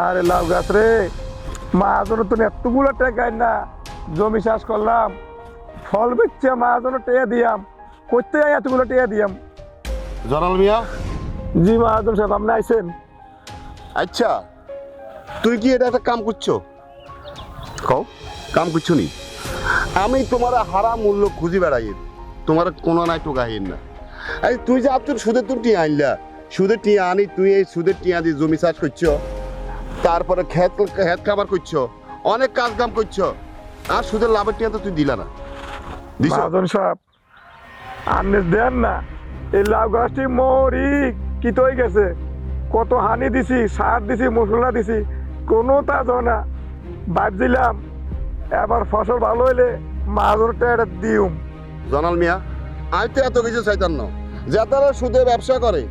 আরে লাউ গাছ রে। মাহাজন তো এতগুলো টেকাই না। জমি চাষ করলাম। ফল বেচছে মাহাজন টেয়া দিয়াম। করতে যাই এতগুলো টেয়া দিয়াম। জনাল মিয়া? জি মাহাজন সাহেব আপনি আইসেন আচ্ছা তুই কি এটা একটা কাম করছ? কও কাম করছ নি? আমি তোমার হারা মূল্য খুঁজি বেড়াই। তোমার কোনো নাই টোকাহিন না। আরে তুই যে তোর সুদের তোর টিয়া আনলা। সুদের টিয়া আনি তুই এই সুদের টিয়া দিয়ে জমি চাষ করছ। তারপরে খেত খেত খাবার করছ অনেক কাজ কাম করছ আর সুদের লাভের টিয়া তো তুই দিলা না। মাহাজন সাহেব আপনি দেন না এই লাউ গাছটি মরি কি তো হয়ে গেছে কত হানি দিছি সার দিছি মশলা দিছি কোনো তা না। ভাবছিলাম এবার ফসল ভালো হইলে মাহাজন টেয়াটা দিউম। জনাল মিয়া আমি তো এত কিছু চাইতাম না। যাতারা সুদে ব্যবসা করে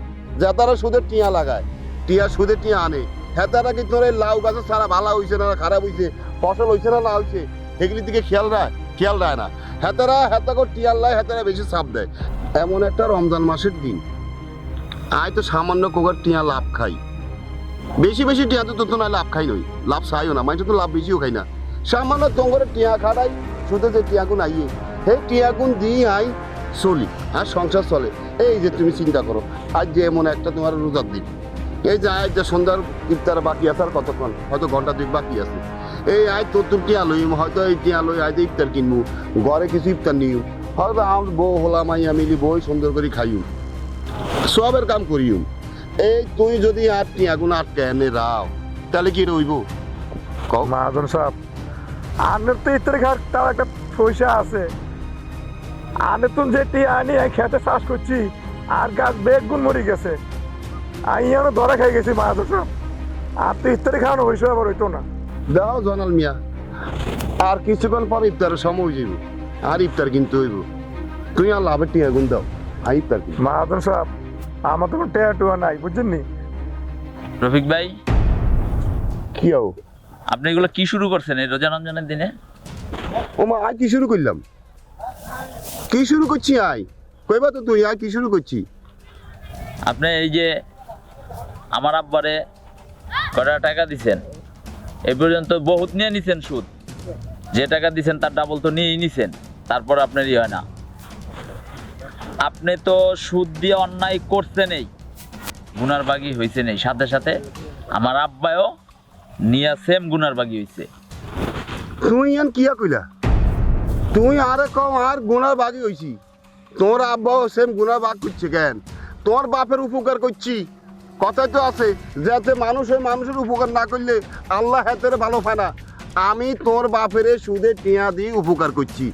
যাতারা সুদের টিয়া লাগায় টিয়া সুদে টিয়া আনে হেতারা কি তোর লাউ গাছের সারা ভালো হইছে না খারাপ হইছে? ফসল হইছে না না হইছে? এগুলির দিকে খেয়াল রায় খেয়াল রায় না। হেতারা হেতা করে টিয়ার লাই হেতারা বেশি চাপ দেয়। এমন একটা রমজান মাসের দিন। আয় তো সামান্য কোকার টিয়া লাভ খাই। বেশি বেশি টিয়া তো তো না লাভ খাই নই লাভ চাইও না মানুষ তো লাভ বেশিও খাই না। সামান্য তোঙ্গরে টিয়া খাড়াই শুধু যে টিয়াগুন আইয়ে, সেই টিয়াগুন দিয়ে আই চলি আর সংসার চলে। এই যে তুমি চিন্তা করো, আজ যে এমন একটা তোমার রোজার দিন। এই যে আয় যে সন্ধ্যার ইফতার বাকি আছে আর কতক্ষণ? হয়তো ঘণ্টা দুই বাকি আছে। এই আয় তোর তোর টিয়া লইম, হয়তো এই টিয়া লই আজ ইফতার কিনবো ঘরে কিছু ইফতার নিও হয়তো আমার বউ হলাম আইয়া মিলি বই সুন্দর করে খাইও সবের কাম করিও এই তুই যদি আর টিয়া গুণ আটকে এনে রাও, তাহলে কি রইব? মহাজন সাহেব, আনের তো ইত্যাদি ঘর তার একটা পয়সা আছে। আনে তুমি যেটি আনি, আমি খেতে চাষ করছি, আর গাছ বেগুন মরে গেছে। এখনও ধরা খাই গেছি মহাজন সাহেব আর তো ইত্যাদি খাওয়ানো হয়েছে আবার হইতো না। দাও জনাল মিয়া। আর কিছুক্ষণ পর ইফতারের সময় হয়ে যাবে আর ইফতার কিনতে হইব। তুই আর লাভের টিয়া গুণ দাও। আর ইফতার কিন সাহেব আমার তো কোনো টেয়া টুয়া নাই বুঝছেন নি? রফিক ভাই। কি হও? আপনি এগুলো কি শুরু করছেন এই রোজা রমজানের দিনে? ও মা আয় কি শুরু করলাম? কি শুরু করছি আয় কইবা তো তুই আয় কি শুরু করছি? আপনি এই যে আমার আব্বারে কটা টাকা দিছেন? এ পর্যন্ত বহুত নিয়ে নিছেন সুদ। যে টাকা দিছেন তার ডাবল তো নিয়েই নিছেন, তারপর আপনার ই হয় না। আপনি তো সুদ দিয়ে অন্যায় করছেনই গুনার বাগি হয়েছে নেই সাথে সাথে আমার আব্বায়ও নিয়া সেম গুনার বাগি হয়েছে তুই ইয়ান কিয়া কইলা? তুই আরে কম আর গুনার বাগি হইছি। তোর আব্বাও সেম গুনার বাগ করছে কেন? তোর বাপের উপকার করছি। কথাই তো আছে, যাতে মানুষ ওই মানুষের উপকার না করলে আল্লাহ হাতের ভালো পায় না। আমি তোর বাপের সুদে টিয়া দিয়ে উপকার করছি।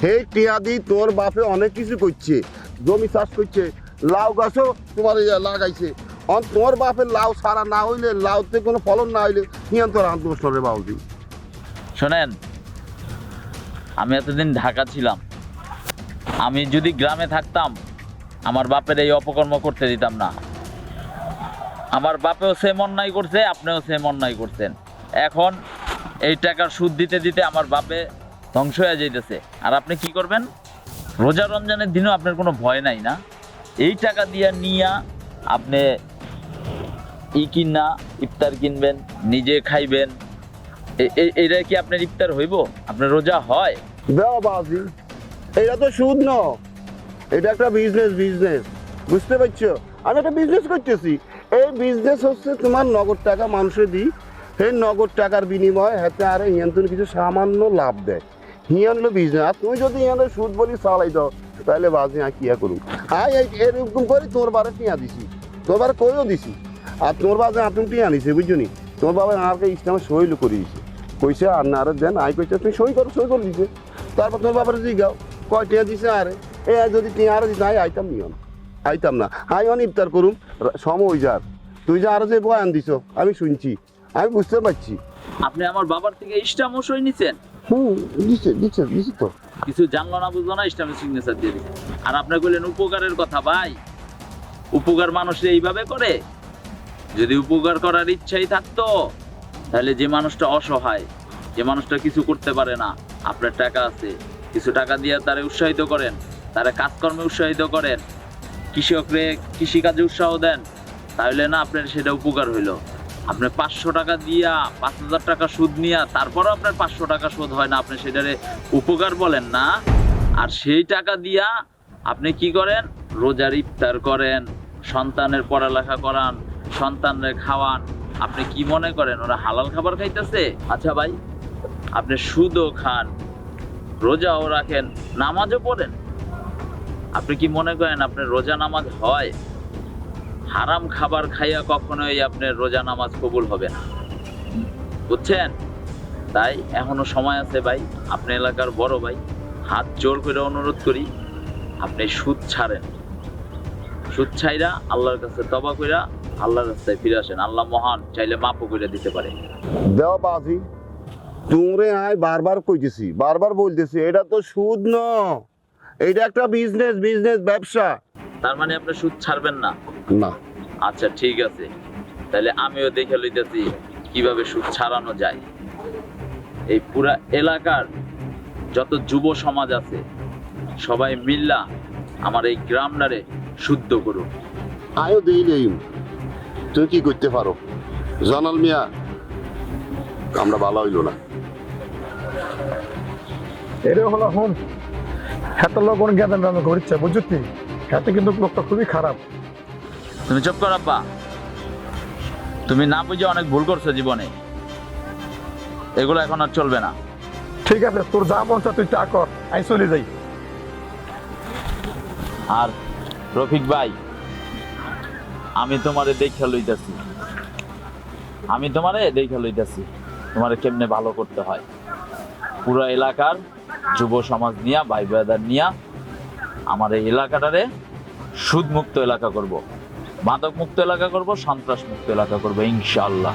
সেই টিয়া দিয়ে তোর বাপে অনেক কিছু করছে, জমি চাষ করছে, লাউ গাছও তোমার লাগাইছে। অন তোর বাপের লাউ সারা না হইলে, লাউতে কোনো ফলন না হইলে হিয়ান তোর আন্দোলন রে বাউদি শোনেন, আমি এতদিন ঢাকা ছিলাম। আমি যদি গ্রামে থাকতাম, আমার বাপের এই অপকর্ম করতে দিতাম না। আমার বাপেও সেম অন্যায় করছে, আপনিও সেম অন্যায় করছেন। এখন এই টাকার সুদ দিতে দিতে আমার বাপে ধ্বংস হয়ে যাইতেছে। আর আপনি কি করবেন? রোজা রমজানের দিনও আপনার কোনো ভয় নাই না? এই টাকা দিয়া নিয়া আপনি ই কিনা, ইফতার কিনবেন, নিজে খাইবেন। এটা কি আপনার ইফতার হইব? আপনার রোজা হয়? এটা তো সুদ ন। এটা একটা বিজনেস বিজনেস বুঝতে পারছ? আমি একটা বিজনেস করতেছি। এই বিজনেস হচ্ছে তোমার নগদ টাকা মানুষে দিই। সেই নগদ টাকার বিনিময়ে হাতে আর হিয়ান্তন কিছু সামান্য লাভ দেয়। হিয়ান হলো বিজনেস আর তুমি যদি হিয়ানের সুদ বলি, চালাই দাও, তাহলে বাজি, আর কিয়া করুক এই এরকম করে তোর বারে টিয়া দিছি। তোর বারে কইও দিছি। আর তোর বাজে আতুন টিয়া নিছে, বুঝছ নি? তোর বাবা আমাকে ইসলামে সইল করে দিছে কইছে, আর না আরে দেন। আই কইছে, তুমি সই করো, সই করে দিছে। তারপর তোর বাবার জিগাও কয় টিয়া দিছে আরে? এ যদি টিয়া আরে দিছে আই আইতাম নিও না। আইতাম না। আই অন ইফতার করুম সময় যার তুই যে আরও যে বয়ান দিছ আমি শুনছি। আমি বুঝতে পারছি। আপনি আমার বাবার থেকে ইস্টামশই নিছেন? হুম দিছে দিছে দিছে তো। কিছু জানলো না বুঝলো না ইস্টামের সিগনেচার দিয়ে দিছে। আর আপনি কইলেন উপকারের কথা ভাই। উপকার মানুষ এইভাবে করে? যদি উপকার করার ইচ্ছাই থাকতো তাহলে যে মানুষটা অসহায় যে মানুষটা কিছু করতে পারে না আপনার টাকা আছে। কিছু টাকা দিয়ে তারে উৎসাহিত করেন তারে কাজকর্মে উৎসাহিত করেন। কৃষকরে কৃষিকাজে উৎসাহ দেন তাহলে না আপনার সেটা উপকার হইল। আপনি পাঁচশো টাকা দিয়া পাঁচ হাজার টাকা সুদ নিয়া তারপরও আপনার পাঁচশো টাকা সুদ হয় না, আপনি সেটারে উপকার বলেন না। আর সেই টাকা দিয়া আপনি কি করেন? রোজার ইফতার করেন, সন্তানের পড়ালেখা করান, সন্তানের খাওয়ান। আপনি কি মনে করেন, ওরা হালাল খাবার খাইতেছে? আচ্ছা ভাই, আপনি সুদও খান, রোজাও রাখেন, নামাজও পড়েন? আপনি কি মনে করেন আপনার রোজা নামাজ হয়? হারাম খাবার খাইয়া কখনোই আপনার রোজা নামাজ কবুল হবে না। বুঝছেন? তাই এখনও সময় আছে ভাই, আপনি এলাকার বড় ভাই, হাত জোর করে অনুরোধ করি, আপনি সুদ ছাড়েন। সুদ ছাইরা আল্লাহর কাছে তবা কইরা আল্লাহর রাস্তায় ফিরে আসেন। আল্লাহ মহান, চাইলে মাপও করে দিতে পারে। দেও বাজি। তোমরে আয় বারবার কইতেছি, বারবার বলতেছি, এটা তো সুদ ন। এটা একটা বিজনেস বিজনেস ব্যবসা। তার মানে আপনি সুদ ছাড়বেন না? না। আচ্ছা ঠিক আছে। তাহলে আমিও দেখে লইতেছি কীভাবে সুদ ছাড়ানো যায়। এই পুরা এলাকার যত যুব সমাজ আছে সবাই মিল্লা আমার এই গ্রামটারে শুদ্ধ করুক। আয়ও দেই নেই। তুই কি করতে পারো? জানাল মিয়া আমরা ভালো হইল না। এটা হলো হন হাতের লোক কোনো জ্ঞান রান্না করিচ্ছে বুঝছি হাতে কিন্তু লোকটা খুবই খারাপ। তুমি চুপ কর আব্বা। তুমি না বুঝে অনেক ভুল করছ জীবনে। এগুলো এখন আর চলবে না। ঠিক আছে তোর যা মন তুই তা কর আমি চলে যাই। আর রফিক ভাই আমি তোমারে দেখে লইতাছি। আমি তোমারে দেখে লইতাছি তোমারে কেমনে ভালো করতে হয়। পুরো এলাকার যুব সমাজ নিয়া, ভাই ব্রাদার নিয়া আমার এই এলাকাটারে সুদমুক্ত এলাকা করব। মাদক মুক্ত এলাকা করব সন্ত্রাস মুক্ত এলাকা করব, ইনশাআল্লাহ।